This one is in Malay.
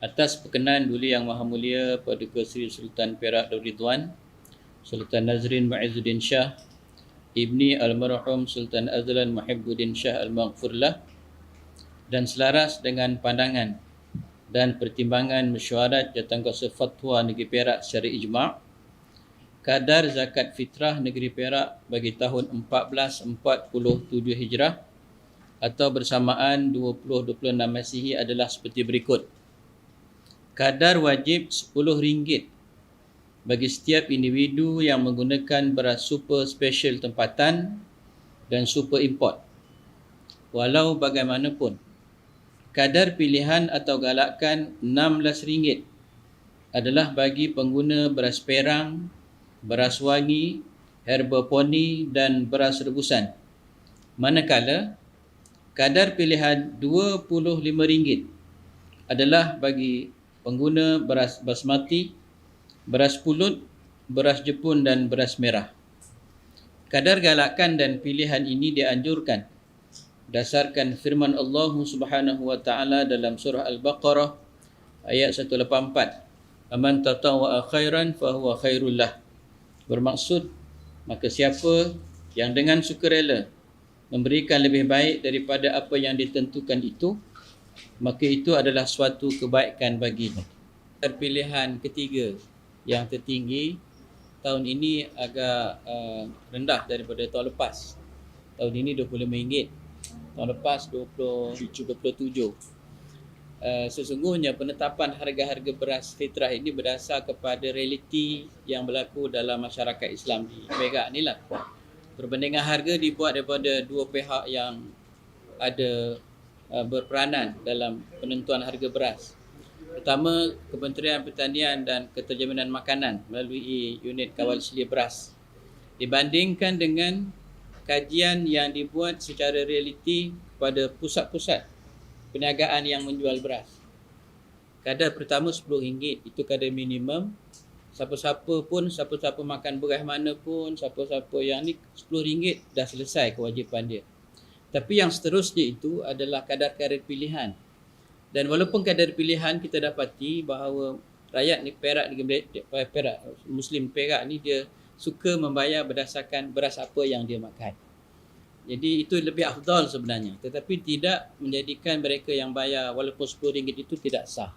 Atas perkenan Duli Yang Maha Mulia Paduka Seri Sultan Perak Darul Ridwan Sultan Nazrin Muizzuddin Shah Ibni Almarhum Sultan Azlan Muhibbuddin Shah Al-Maghfurlah dan selaras dengan pandangan dan pertimbangan mesyuarat Jawatankuasa Fatwa Negeri Perak secara ijma' kadar zakat fitrah Negeri Perak bagi tahun 1447 Hijrah atau bersamaan 2026 Masihi adalah seperti berikut. Kadar wajib RM10 bagi setiap individu yang menggunakan beras super special tempatan dan super import. Walau bagaimanapun, kadar pilihan atau galakan RM16 adalah bagi pengguna beras perang, beras wangi, herba poni dan beras rebusan. Manakala kadar pilihan RM25 adalah bagi pengguna beras basmati, beras pulut, beras jepun dan beras merah. Kadar galakan dan pilihan ini dianjurkan dasarkan firman Allah Subhanahu wa taala dalam surah Al-Baqarah ayat 184. Aman tatawwa khairan fa huwa khairul lah. Bermaksud maka siapa yang dengan sukarela memberikan lebih baik daripada apa yang ditentukan itu maka itu adalah suatu kebaikan baginya. Pilihan ketiga yang tertinggi tahun ini agak uh, rendah daripada tahun lepas. Tahun ini RM25. Tahun lepas 27. Uh, sesungguhnya penetapan harga-harga beras fitrah ini berdasar kepada realiti yang berlaku dalam masyarakat Islam di Perak ni lah. Perbandingan harga dibuat daripada dua pihak yang ada uh, berperanan dalam penentuan harga beras. Pertama, Kementerian Pertanian dan Keterjaminan Makanan melalui unit kawal selia beras. Dibandingkan dengan kajian yang dibuat secara realiti pada pusat-pusat perniagaan yang menjual beras. Kadar pertama RM10, itu kadar minimum. Siapa-siapa pun, siapa-siapa makan beras mana pun, siapa-siapa yang ni RM10 dah selesai kewajipan dia. Tapi yang seterusnya itu adalah kadar-kadar pilihan. Dan walaupun kadar pilihan kita dapati bahawa rakyat ni Perak ni Perak Muslim Perak ni dia suka membayar berdasarkan beras apa yang dia makan. Jadi itu lebih afdal sebenarnya. Tetapi tidak menjadikan mereka yang bayar walaupun RM10 itu tidak sah.